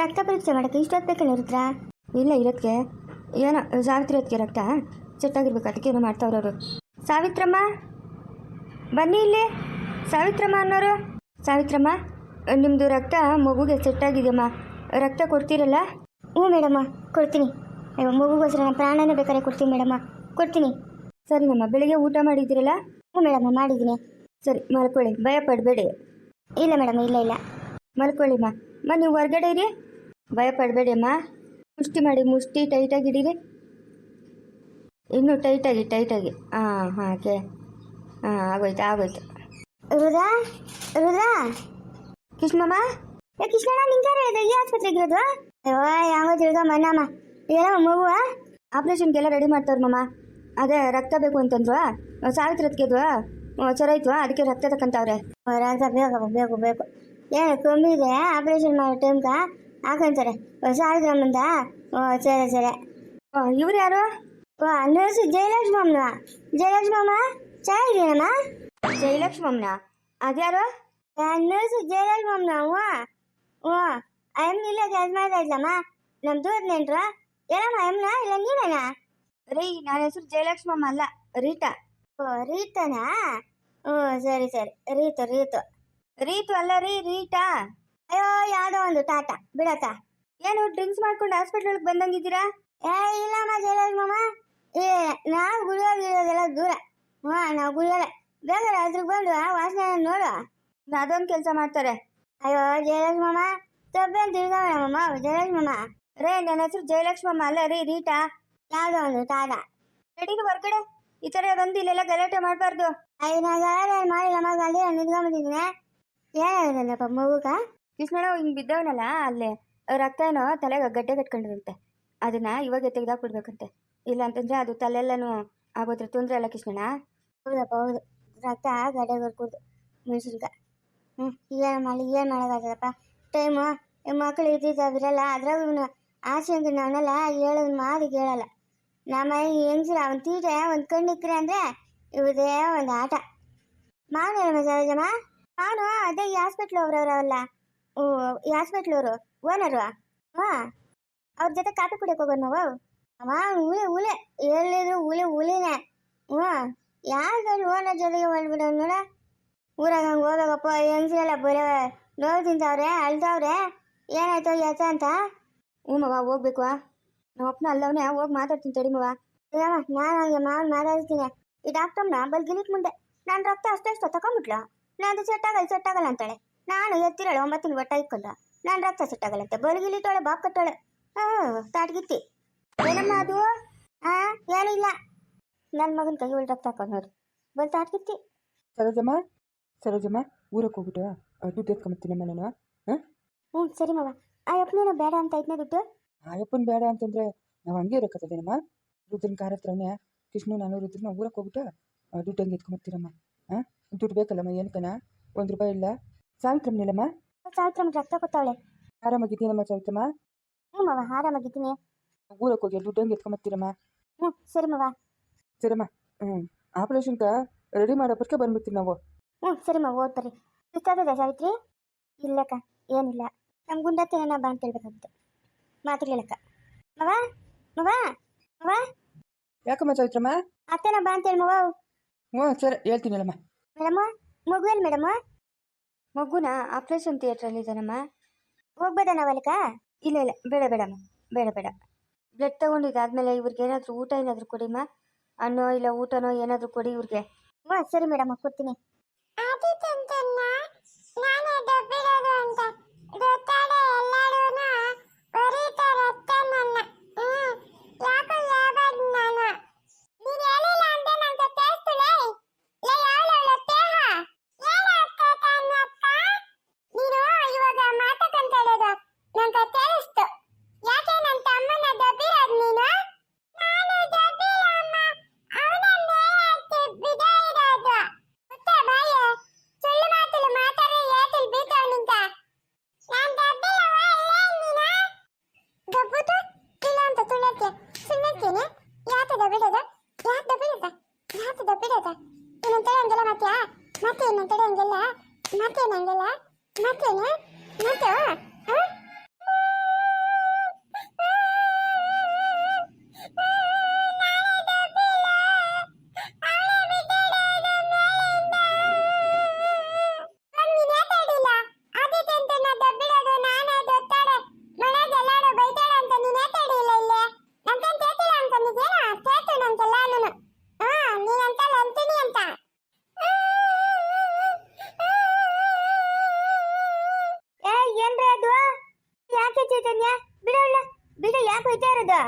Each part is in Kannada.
ರಕ್ತ ಪರೀಕ್ಷೆ ಮಾಡೋಕ್ಕೆ ಇಷ್ಟೊತ್ತು ಬೇಕಲ್ಲ ಇಲ್ಲ ಇರೋದಕ್ಕೆ ಏನೋ ಸಾವಿತ್ರಿ ಹೊತ್ತಿಗೆ ರಕ್ತ? ಸೆಟ್ಟಾಗಿರ್ಬೇಕು, ಅದಕ್ಕೆ ಏನೋ ಮಾಡ್ತಾವ್ರು ಅವರು ಸಾವಿತ್ರಮ್ಮ? ಬನ್ನಿ ಇಲ್ಲಿ. ಸಾವಿತ್ರಮ್ಮ ಅನ್ನೋರು. ಸಾವಿತ್ರಮ್ಮ ನಿಮ್ಮದು ರಕ್ತ ಮಗುಗೆ ಸೆಟ್ಟಾಗಿದೆಯಮ್ಮ. ರಕ್ತ ಕೊಡ್ತೀರಲ್ಲ? ಹ್ಞೂ ಮೇಡಮ್ಮ, ಕೊಡ್ತೀನಿ. ಮಗುಗೋಸ್ಕರ ನಾನು ಪ್ರಾಣನೇ ಬೇಕಾದ್ರೆ ಕೊಡ್ತೀನಿ ಮೇಡಮ್ಮ. ಕೊಡ್ತೀನಿ. ಸರಿನಮ್ಮ ಬೆಳಿಗ್ಗೆ ಊಟ ಮಾಡಿದ್ದೀರಲ್ಲ? ಹ್ಞೂ ಮೇಡಮ್ಮ, ಮಾಡಿದ್ದೀನಿ. ಸರಿ, ಮಲ್ಕೊಳ್ಳಿ. ಭಯ ಪಡಬೇಡಿ. ಇಲ್ಲ ಮೇಡಮ್ ಇಲ್ಲ ಇಲ್ಲ. ಮಲ್ಕೊಳ್ಳಿಮ್ಮ ಮ ನೀವು ಹೊರ್ಗಡೆ ಇರಿ. ಭಯ ಪಡಬೇಡಿ ಅಮ್ಮ ಮುಷ್ಟಿ ಮಾಡಿ, ಮುಷ್ಟಿ ಟೈಟಾಗಿ ಹಿಡೀರಿ. ಇನ್ನೂ ಟೈಟಾಗಿ ಟೈಟಾಗಿ ಹಾಂ ಹಾಗೆ. ಹಾಂ ಆಗೋಯ್ತು ಆಗೋಯ್ತು. ರುದ್ರಾ ರುದ್ರಾ. ಕೃಷ್ಣಮ್ಮ. ಏ, ಕೃಷ್ಣಣ್ಣ ನಿಂಗಾರ ಇದೆ? ಈ ಆಸ್ಪತ್ರೆಗೆ ಇರೋದು? ಅಯ್ಯೋ ಯಾವ ತಿಳ್ದ ಮಣ್ಣಮ್ಮ. ಏನೋ ಮಗುವ ಆಪ್ರೇಷನ್ಗೆಲ್ಲ ರೆಡಿ ಮಾಡ್ತಾವ್ರ ಮಮ್ಮ ಅದೇ, ರಕ್ತ ಬೇಕು ಅಂತಂದ್ರು. ಸಾವಿತ್ರಿ ಹೊತ್ಗೆದು ಚರ ಆಯ್ತು, ಅದಕ್ಕೆ ರಕ್ತ ತಕ್ಕಂತವ್ರೆ. ರಕ್ತ ಬೇಕು ಬೇಕು ಬೇಕು. ಏನು ಕಮ್ಮಿ ಆಪರೇಷನ್ ಮಾಡೋ ಟೈಮ್ಗ ಹಾಕೊಂತಾರೆ. ಸಾವಿರಮ್ಮಂದ ಓ ಸರಿ ಸರಿ. ಓ ಇವ್ರು ಯಾರು? ಓ ನರ್ಸು ಜಯಲಕ್ಷ್ಮಮ್ಮನ ಜಯಲಕ್ಷ್ಮಮ್ಮ ಚೆನ್ನಾಗಿದ್ದೀನಮ್ಮ ಜಯಲಕ್ಷ್ಮಮ್ಮನ ಅದ್ಯಾರು ನರ್ಸು ಜಯಲಕ್ಷ್ಮಮ್ಮನ ಓ ಓ ಅಯ್ಯಮ್ಮ ಇಲ್ಲ ಕೆಲಸ ಮಾಡ್ತಾ ಇದ್ಲಮ್ಮ? ನಮ್ಮ ದೂರದ ನೆಂಟ್ರ. ಏನಮ್ಮ ಅಮ್ಮನ ಇಲ್ಲ ನೀನ ರೀ ನನ್ನ ಹೆಸರು ಜಯಲಕ್ಷ್ಮಮ್ಮ ಅಲ್ಲ ರೀಟಾ ಓ ರೀತನಾ? ಓ ಸರಿ ಸರಿ. ರೀತು ರೀತು. ರೀತು ಅಲ್ಲ ರೀ ರೀಟಾ ಅಯ್ಯೋ, ಯಾವುದೋ ಒಂದು ಟಾಟಾ ಬಿಡತ ಏನು ಡ್ರಿಂಕ್ಸ್ ಮಾಡ್ಕೊಂಡು ಹಾಸ್ಪಿಟ್ಲ್ ಬಂದಂಗಿದ್ದೀರಾ? ಏ ಇಲ್ಲಮ್ಮ ಮಾಮ. ಏ, ನಾವು ಗುಳಿಯೋಗಿರೋದೆಲ್ಲ ದೂರ. ಹಾ ನಾವು ಗುಳಿಯಲ್ಲ. ಬೇಕಾದ್ರೆ ಅದ್ರಿಗೆ ಬಂದು ವಾಸನೆ ನೋಡು. ಅದೊಂದು ಕೆಲಸ ಮಾಡ್ತಾರೆ. ಅಯ್ಯೋ ಜಯಲಕ್ಷ್ಮಮ್ಮ ತಪ್ಪೇನು ತಿಳ್ಕೊಬೇಡಮ್ಮ ಜಯಲಕ್ಷ್ಮಮ್ಮ ರೇ ನನ್ನ ಹೆಸರು ಜಯಲಕ್ಷ್ಮಮ್ಮ ಅಲ್ಲ, ರೀ, ರೀಟಾ. ಯಾವುದೋ ಒಂದು ಟಾಟಾ ನಡೀರಿ ಹೊರ್ಗಡೆ. ಈ ಥರ ಬಂದು ಇಲ್ಲೆಲ್ಲ ಗಲಾಟೆ ಮಾಡಬಾರ್ದು. ಅಯ್ಯ ನಾ ಗಲಾಟೆ ಮಾಡಿಲ್ಲಮ್ಮ ಗಂಡಿ ನಿಂತ್ಕೊಂಡ್ಬಿಟ್ಟಿದ್ದೀನಿ ಏನಾಗಿದೆಪ್ಪ ಮಗುಕ ಕೃಷ್ಣಣ್ಣ ಹಿಂಗೆ ಬಿದ್ದವನಲ್ಲ ಅಲ್ಲೇ ರಕ್ತ ಏನೋ ತಲೆಗೆ ಗಡ್ಡೆ ಕಟ್ಕೊಂಡಿರುತ್ತೆ ಅದನ್ನ ಇವಾಗ ತೆಗೆದಾಕ್ಬಿಡ್ಬೇಕಂತೆ. ಇಲ್ಲ ಅಂತಂದ್ರೆ ಅದು ತಲೆಲ್ಲನೂ ಆಗೋದ್ರ ತೊಂದರೆ ಅಲ್ಲ ಕೃಷ್ಣಣ್ಣ ಹೌದಪ್ಪ, ಹೌದು. ರಕ್ತ ಗಡ್ಡೆ ಬರ್ಕೂಡ್ದು ಮೆಣಸಿನ್ಕಾಯಿ ಹ್ಞೂ ಏನು ಮಾಡಿ, ಏನು ಮಾಡೋಕ್ಕಾಗದಪ್ಪ ಟೈಮು ಮಕ್ಕಳು ಇದ್ದಿದ್ದಾವಿರಲ್ಲ ಅದ್ರಾಗ ಆಸೆ ಅಂದ್ರೆ ನಾನಲ್ಲ ಹೇಳೋದು ಮಾತು ಕೇಳಲ್ಲ. ನಮ್ಮ ಹೆಂಗ್ಸ್ರ ಅವ್ನು ತೀಟೆ ಒಂದು ಕಣ್ಣಿಕ್ರೆ ಅಂದರೆ ಇವುದೇ ಒಂದು ಆಟ. ಮಾವನ ಸರೋಜಮ್ಮ ಅವನು ಅದೇ ಈ ಹಾಸ್ಪಿಟ್ಲ್ ಅವ್ರವ್ರವಲ್ಲ ಓ ಈ ಹಾಸ್ಪಿಟ್ಲ್ ಅವರು ಓನರು? ಹಾಂ ಅವ್ರ ಜೊತೆ ಕಾಫಿ ಕುಡಿಯಕ್ಕೆ ಹೋಗೋಣ ನಾವು? ಅಮ್ಮ ಉಳೆ ಉಳೆ ಎಲ್ಲಿದ್ರು ಉಳೆ ಉಳಿನೇ ಹ್ಞೂ ಯಾರು ಓನರ್ ಜೊತೆಗೆ ಬಂದ್ಬಿಡೋ ನೋಡ. ಊರಾಗ ಹಂಗೆ ಹೋಗ್ಬೇಕಪ್ಪ ಹೆಂಗ್ಸ್ರೆಲ್ಲ ಬರೋ ನೋವು ತಿಂತವ್ರೆ, ಅಳ್ತಾವ್ರೆ? ಏನಾಯ್ತು ಯಥ ಅಂತ? ಹ್ಞೂ ಮವ, ಹೋಗ್ಬೇಕು ನಮ್ಮ ಅಪ್ಪನ ಅಲ್ಲವನೇ, ಹೋಗಿ ಮಾತಾಡ್ತೀನಿ ತಡಿ ಮವ. ನಾನು ಹಂಗೆ ಮಾವನ್ ಮಾತಾಡ್ತೀನಿ. ಈ ಡಾಕ್ಟರ್ನ ಬಲ್ಗಿಲಿಕ್ ಮುಂದೆ. ನಾನು ರಕ್ತ ಅಷ್ಟೆಷ್ಟು ತಗೊಂಬಿಟ್ಲು? ನಾನು ಸೆಟ್ ಆಗಲ್ಲ ಸೆಟ್ ಆಗಲ್ಲ ಅಂತಾಳೆ. ನಾನು ಎತ್ತಿರಳು ಒಂಬತ್ತಿನ ಬಟ್ಟ ಇಕ್ಕೊಂಡ ನಾನು ರಕ್ತ ಸುಟ್ಟಾಗಲಂತೆ ಬಲಗಿಲಿಟ್ಟೋಳೆ ಬಾಪ್ ಕಟ್ಟೋಳೆ ಹಾಂ ತಾಟ್ಗಿತ್ತಿ. ಏನಮ್ಮ ಅದು? ಹಾಂ ಏನೂ ಇಲ್ಲ. ನನ್ನ ಮಗನ ಕೈ ಒಳ್ಳೆ ರಕ್ತ ಹಾಕೊಂಡು ನೋಡಿ ಬಂದು ತಾಟ್ಗಿತ್ತಿ. ಸರೋಜಮ್ಮ ಸರೋಜಮ್ಮ ಊರಕ್ಕೆ ಹೋಗ್ಬಿಟ್ಟು ಆ, ದುಡ್ಡು ಎತ್ಕೊಂಬತ್ತೀನಿ ನಾನು ಹಾಂ? ಹ್ಞೂ ಸರಿ ಮಗ ಆ ಯಪ್ಪನೇನೋ ಬೇಡ ಅಂತ ಐತ್ನ ದುಡ್ಡು? ಆಯಪ್ಪನ ಬೇಡ ಅಂತಂದ್ರೆ ನಾವು ಹಂಗೆ ಇರಕ್ಕತ್ತದೇನಮ್ಮ ರುದ್ರನ ಕಾರ ಹತ್ರನೇ ಕೃಷ್ಣ ನಾನು ರುದ್ರನ ಊರಕ್ಕೆ ಹೋಗ್ಬಿಟ್ಟು ಆ, ದುಡ್ಡು ಹಂಗೆ ಎತ್ಕೊಂಬತ್ತೀರಮ್ಮ ಹಾಂ? ದುಡ್ಡು ಬೇಕಲ್ಲಮ್ಮ ಏನಕ್ಕನ ಒಂದು ರೂಪಾಯಿ ಇಲ್ಲ? ಸಾವಿತ್ರಮ್ಮನಿಲ್ಲಮ್ಮ ಸಾವಿತ್ರಮ್ಮ ರಕ್ತ ಕೊತ್ತವಳೆ ಆರಾಮಾಗಿದ್ದೀನಮ್ಮ ಸಾವಿತ್ರಮ್ಮ? ಹ್ಞೂ ಮಾವ ಆರಾಮಾಗಿದ್ದೀನಿ. ಊರಕ್ಕೆ ಹೋಗಿ ದುಡ್ಡು ಹಂಗೆ ಎತ್ಕೊಂಬತ್ತೀರಮ್ಮ ಹ್ಞೂ ಸರಿ ಮಾವ. ಸರಮ್ಮ ಹ್ಞೂ ಆಪ್ರೇಷನ್ಗೆ ರೆಡಿ ಮಾಡೋಪ್ಪಕ್ಕೆ ಬಂದ್ಬಿಡ್ತೀವಿ ನಾವು. ಹ್ಞೂ ಸರಿ ಮಾವ ಓದ್ ಬರ್ರಿ ಸುಸ್ತಾಗ್ತದೆ ಸಾವಿತ್ರಿ? ಇಲ್ಲಕ್ಕ ಏನಿಲ್ಲ. ನಮ್ಮ ಗುಂಡತ್ತೇನ ಬಾ ಅಂತ ಹೇಳ್ಬೇಕಾಗಿತ್ತು ಮಾತಿರ್ಲಿಲ್ಲಕ್ಕ ಮವ ಮವ ಮವ. ಯಾಕಮ್ಮ ಸಾವಿತ್ರಮ್ಮ? ಅತ್ತೇನ ಬಾ ಅಂತ ಹೇಳಿ ಮವ. ಹ್ಞೂ ಸರಿ ಹೇಳ್ತೀನಲ್ಲಮ್ಮ ಮೇಡಮ ಮಗು ಏನು ಮೇಡಮ? ಮಗುನ ಆಪ್ರೇಷನ್ ಥಿಯೇಟ್ರಲ್ಲಿ ಇದ್ದಾನಮ್ಮ. ಹೋಗ್ಬೋದಾ ನಾವಲ್ಕ ಇಲ್ಲ ಇಲ್ಲ, ಬೇಡ, ಬೇಡಮ್ಮ, ಬೇಡ ಬೇಡ. ಬ್ಲಡ್ ತಗೊಂಡಿದ್ದಾದ್ಮೇಲೆ ಇವ್ರಿಗೆ ಏನಾದರೂ ಊಟ ಏನಾದರೂ ಕೊಡಿಮ್ಮ? ಹಣ್ಣು ಇಲ್ಲ ಊಟನೋ ಏನಾದರೂ ಕೊಡಿ ಇವ್ರಿಗೆ. ಹಾಂ ಸರಿ ಮೇಡಮ್, ಕೊಡ್ತೀನಿ ಯಾಕೆ ನನ್ನ ತಮ್ಮನ ದಬ್ಬಿರೋದು ನೀನು ನಾನು ದಬ್ಬಿರಮ್ಮ ಅವನನ್ನೇ ಬಿಡ ಇರೋದು ಮುತ್ತೆ ಬಾಯ ಸುಳ್ಳು ಮಾತಲು ಮಾತಾಡಿ ಏತಲ್ ಬೀತಾವ್ ನಿಂತ ನಾನ್ ದಬ್ಬಿರವ ಏನ್ ನೀನ ಗಬ್ಬುದು ಇಲ್ಲ ಅಂತ ತುಳ್ಳಕ್ಕೆ ಸುಳ್ಳಕ್ಕೇನೆ ಯಾತ ದಬ್ಬಿಡೋದು ಯಾಕೆ ದಬ್ಬಿಡೋದ ಯಾತ ದಬ್ಬಿಡೋದ ಮತ್ತೆ ಇನ್ನೊಂದ್ಸಲ ಹಂಗೆಲ್ಲ ಮತ್ತೇನು ಹಂಗೆಲ್ಲ ಮತ್ತೇನು ಮತ್ತೆ ಚೈತನ್ಯ ಬಿಡೋಲ್ಲ ಬಿಡ ಯಾಕೆ ಹೋಯ್ತಾ ಇರೋದು?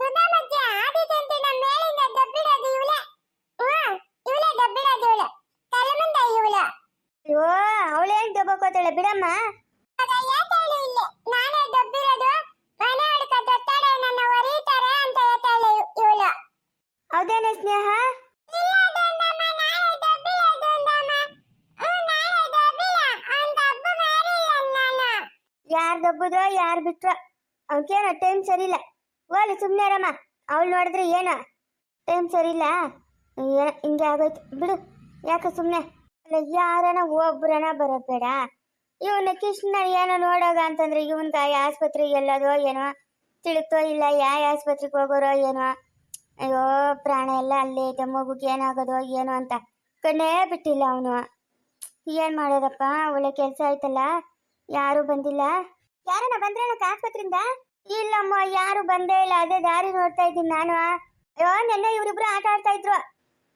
ದುರ್ಗಾಮಜ್ಜ ಅವಳೇನ್ ದಬ್ಬಕೋತಾಳೆ ಮೇಲಿಂದ ದಬ್ಬಿಡೋದು ಇವಳೆ ಹ್ಮ್ ಇವಳೆ ದಬ್ಬಿಡೋದು ಇವಳೆ ತಲೆ ಮುಂದೆ ಇವಳು ಅಯ್ಯೋ ಅವಳೇನ್ ದಬ್ಬಕೋತಾಳೆ ಬಿಡಮ್ಮ ಅದ ಏತಾಳೆ ಇಲ್ಲಿ ನಾನೇ ದಬ್ಬಿರೋದು ಮನೆ ಹುಡುಕ ದತ್ತಾಳೆ ನನ್ನ ಹೊರೀತಾರೆ ಅಂತ ಹೇಳ್ತಾಳೆ ಇವಳು ಹೌದೇನೆ ಸ್ನೇಹ ಇಲ್ಲ ದೊಂದಮ್ಮ ನಾನೇ ದಬ್ಬಿರೋದು ದೊಂದಮ್ಮ ಹ್ಮ್ ನಾನೇ ದಬ್ಬಿಲ್ಲ ಅವ್ನ್ ದಬ್ಬು ಮಾಡಿಲ್ಲ ನಾನು ಯಾರ್ ಯಾರು ಬಿಟ್ರ? ಬಿಟ್ರೋ ಟೈಮ್ ಟೈಮ್ ಇಲ್ಲ ಓಲಿ ಸುಮ್ಮನೆ ರಮ್ಮ ಅವಳು ನೋಡಿದ್ರೆ ಏನೋ ಟೈಮ್ ಸರಿಯಿಲ್ಲ ಏನೋ ಹಿಂಗೆ ಆಗೋಯ್ತು. ಬಿಡು. ಯಾಕೆ ಸುಮ್ಮನೆ ಅಲ್ಲ, ಯಾರನ ಒಬ್ರನ ಬರಬೇಡ ಬೇಡ ಇವನ ಕೃಷ್ಣ ಏನೋ ನೋಡೋಗ ಅಂತಂದ್ರೆ ಇವನ್ಗ ಆಸ್ಪತ್ರೆಗೆ ಎಲ್ಲದೋ ಏನೋ ತಿಳಿತೋ ಇಲ್ಲ ಯಾವ ಆಸ್ಪತ್ರೆಗೆ ಹೋಗೋರೋ ಏನೋ? ಅಯ್ಯೋ, ಪ್ರಾಣ ಎಲ್ಲ ಅಲ್ಲೇ ಐತೆ ಮಗುಗೆ ಏನಾಗೋದೋ ಏನೋ ಅಂತ. ಕಣ್ಣೇ ಬಿಟ್ಟಿಲ್ಲ ಅವನು. ಏನ್ ಮಾಡೋದಪ್ಪ? ಒಳ್ಳೆ ಕೆಲಸ ಆಯ್ತಲ್ಲ? ಯಾರು ಬಂದಿಲ್ಲ? ಯಾರನ್ನ ಬಂದ್ರೇನಕ್ಕ ಆಸ್ಪತ್ರೆಯಿಂದ? ಇಲ್ಲಮ್ಮ, ಯಾರು ಬಂದೇ ಇಲ್ಲ. ಅದೇ ದಾರಿ ನೋಡ್ತಾ ಇದ್ದೀನಿ ನಾನು. ಅಯ್ಯೋ, ನೆನ್ನೆ ಇವ್ರಿಬ್ರು ಆಟ ಆಡ್ತಾ ಇದ್ರು.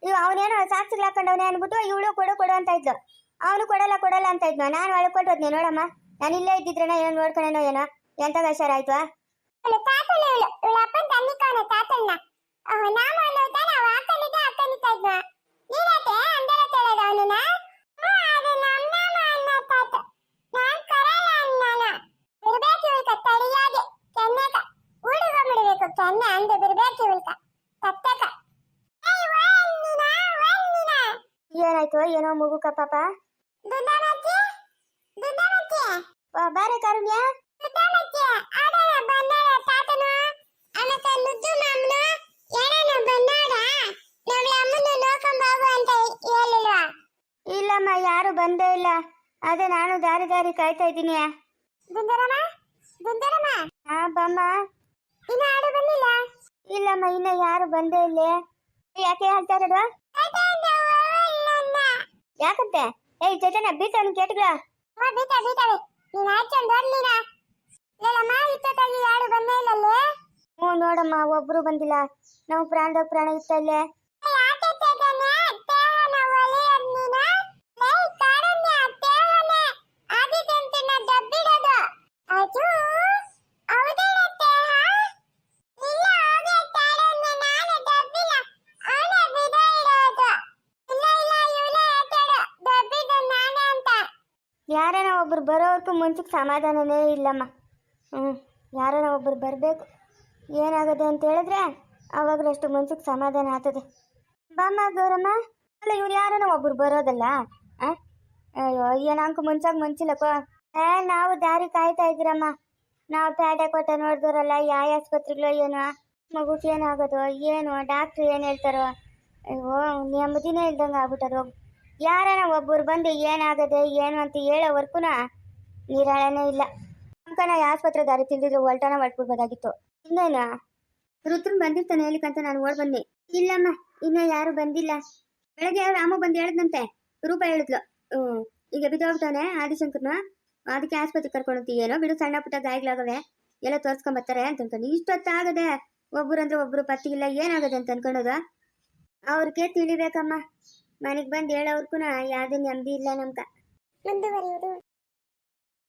ಇವ್ ಅವನೇನೋ ಸಾಕ್ಷಿಗಳು ಹಾಕೊಂಡವನೇ ಅನ್ಬಿಟ್ಟು ಇವಳು ಕೊಡು ಕೊಡು ಅಂತ ಇದ್ಲು. ಅವನು ಕೊಡಲ್ಲ ಕೊಡಲ್ಲ ಅಂತ ಇದ್ನು. ನಾನು ಒಳಗೆ ಹೋದ್ನಿ, ನೋಡಮ್ಮ. ನಾನು ಇಲ್ಲೇ ಇದ್ದಿದ್ರೇನೋ ಏನೋ ನೋಡ್ಕೊಂಡೇನೋ ಏನೋ. ಎಂತ ತಾತಳ್ನ ನಾಮ ಅನ್ನೋತಾನ ಅವ ಹಾಕೊಂಡಿದ್ದ ಹಾಕೊಂಡಿದ್ದ ಇದ್ನ? ನೀನತ್ತೆ ಅಂದರ ಕೇಳದ ಅವನನ್ನ ಅದು ನಮ್ಮ ನಾಮ ಅನ್ನೋ ತಾತ ನಾನ್ ಕರಲ್ಲ ಅನ್ನಾನ ಬಿರ್ಬೇಕು ಇವಳ್ಕ ತಡಿಯಾಗೆ ಕೆನ್ನೆಕ ಹುಡುಗ ಬಿಡ್ಬೇಕು ಕೆನ್ನೆ ಅಂದು ಬಿರ್ಬೇಕು ಇವಳ್ಕ ತತ್ತಕ ಏಯ್ ವನ್ನಿನ ವನ್ನಿನ ಏನಾಯ್ತು ಏನೋ ಮಗುಕ ಪಾಪ? ಬಾರೆ ಕರುಣ್ಯ. ಇಲ್ಲಮ್ಮ ಯಾರು ಬಂದೇ ಇಲ್ಲ. ಅದೇ ನಾನು ದಾರಿ ದಾರಿ ಕಾಯ್ತಾ ಇದ್ದೀನಿ. ಹಾ ಬಮ್ಮ. ಇನ್ನು ಆಡು ಬಂದಿಲ್ಲ? ಇಲ್ಲಮ್ಮ ಇನ್ನ ಯಾರು ಬಂದೇ ಇಲ್ಲ. ಯಾಕೆ ಹೇಳ್ತಾ ಇರೋದು? ಯಾಕಂತೆ? ಏಯ್ ಚೇತನ ಬೀತವನು ಕೇಟ್ಗಳ ಬೀತಾ ಬೀತವೆ ನೀನ್ ಆಚೆಂದು ಬರ್ಲಿನ ಹೇಳಮ್ಮ ಇಷ್ಟೊತ್ತಾಗಿ ಯಾರು ಬಂದೇ ಇಲ್ಲಲ್ಲೇ? ಹ್ಞೂ ನೋಡಮ್ಮ ಒಬ್ರು ಬಂದಿಲ್ಲ. ನಾವು ಪ್ರಾಣದ ಪ್ರಾಣ ಇತ್ತ ಇಲ್ಲೇ ಯಾಕೆ ತೆಗನೆ ತೇವನ ಒಲೆಯದ್ ನೀನ ಲೇ ಕಾರುಣ್ಯ ತೇವನ ಆದಿತ್ಯಂತಿನ ದಬ್ಬಿಡೋದು ಅದು ಹೌದೇನತ್ತೆ ಇಲ್ಲ ಹೋಗೆ ಕಾರುಣ್ಯ ನಾನು ದಬ್ಬಿಲ್ಲ ಅವನೇ ಬಿಡ ಇಡೋದು ಇಲ್ಲ ಇಲ್ಲ ಇವನೇ ಹೇಳ್ತಾడు ದಬ್ಬಿದ್ದು ನಾನೇ ಅಂತ ಯಾರನ ಒಬ್ರು ಬರೋವರೆಗೂ ಮುಂಚೆಗೆ ಸಮಾಧಾನನೇ ಇಲ್ಲಮ್ಮ. ಹ್ಞೂ ಯಾರನ ಒಬ್ಬರು ಬರಬೇಕು ಏನಾಗುತ್ತೆ ಅಂತ ಹೇಳಿದ್ರೆ ಅವಾಗಲಷ್ಟು ಮುಂಚೆ ಸಮಾಧಾನ ಆಗ್ತದೆ. ಬಾಮ್ಮ, ಗೌರಮ್ಮ, ಅಲ್ಲ ಇವ್ರು ಯಾರನ ಒಬ್ಬರು ಬರೋದಲ್ಲ? ಅಯ್ಯೋ ಏನಂಕು ಮುಂಚಾಗ ಮುಂಚಿಲ್ಲಪ್ಪ. ಏ, ನಾವು ದಾರಿ ಕಾಯ್ತಾ ಇದ್ದೀರಮ್ಮ. ನಾವು ಪ್ಯಾಟೆ ಕೊಟ್ಟೆ ನೋಡಿದ್ರಲ್ಲ ಯಾವ ಆಸ್ಪತ್ರೆಗಳು ಏನೋ ಮಗುಗೆ ಏನಾಗೋದು, ಏನು ಡಾಕ್ಟ್ರು ಏನು ಹೇಳ್ತಾರೋ? ಅಯ್ಯೋ, ನೆಮ್ಮದಿನೇ ಇಲ್ದಂಗೆ ಆಗ್ಬಿಟ್ಟದು ಯಾರನ ಒಬ್ಬರು ಬಂದು ಏನಾಗದೆ ಏನು ಅಂತ ಹೇಳೋವರೆಗೂ ನಿರಾಳನೇ ಇಲ್ಲ. ಅಂಕನ ಆಸ್ಪತ್ರೆ ದಾರಿ ತಿಳಿದಿದ್ರೆ ಹೊಲ್ಟನ ಹೊಟ್ಬಿಡ್ಬೋದಾಗಿತ್ತು ಇನ್ನೇನು? ರುದ್ರನ್ ಬಂದಿರ್ತಾನೆ ಹೇಳಿಕಂತ ನಾನು ಓಡ್ ಬಂದೆ. ಇಲ್ಲಮ್ಮ, ಇನ್ನ ಯಾರು ಬಂದಿಲ್ಲ. ಬೆಳಗ್ಗೆ ರಾಮ ಬಂದು ಹೇಳಿದ್ನಂತೆ. ರೂಪ ಹೇಳಿದ್ಲು. ಹ್ಮ್, ಈಗ ಬಿದ್ದೋಗ್ತಾನೆ ಆದಿಶಂಕರ್ನ. ಅದಕ್ಕೆ ಆಸ್ಪತ್ರೆ ಕರ್ಕೊಂಡು ಹೋಗ್ತೀವಿ ಏನೋ ಬಿಡು, ಸಣ್ಣ ಪುಟ್ಟ ಗಾಯಗಳಾಗವೆ. ಎಲ್ಲ ತೋರ್ಸ್ಕೊಂಡ್ ಬರ್ತಾರೆ ಅಂತ ಅನ್ಕೊಂಡು. ಇಷ್ಟೊತ್ತಾಗದೆ ಅಂದ್ರೆ ಒಬ್ರು ಪತ್ತಿಗಿಲ್ಲ, ಏನಾಗದೆ ಅಂತ ಅನ್ಕೊಳೋದು ಅವ್ರಿಗೆ ತಿಳಿಬೇಕಮ್ಮ. ಮನೆಗೆ ಬಂದು ಹೇಳೋರ್ಗುನ ಯಾವ್ದು ನೆಮ್ಮದಿ ಇಲ್ಲ ನಮ್ಗೆ. ಮುಂದುವರಿಯುವುದು.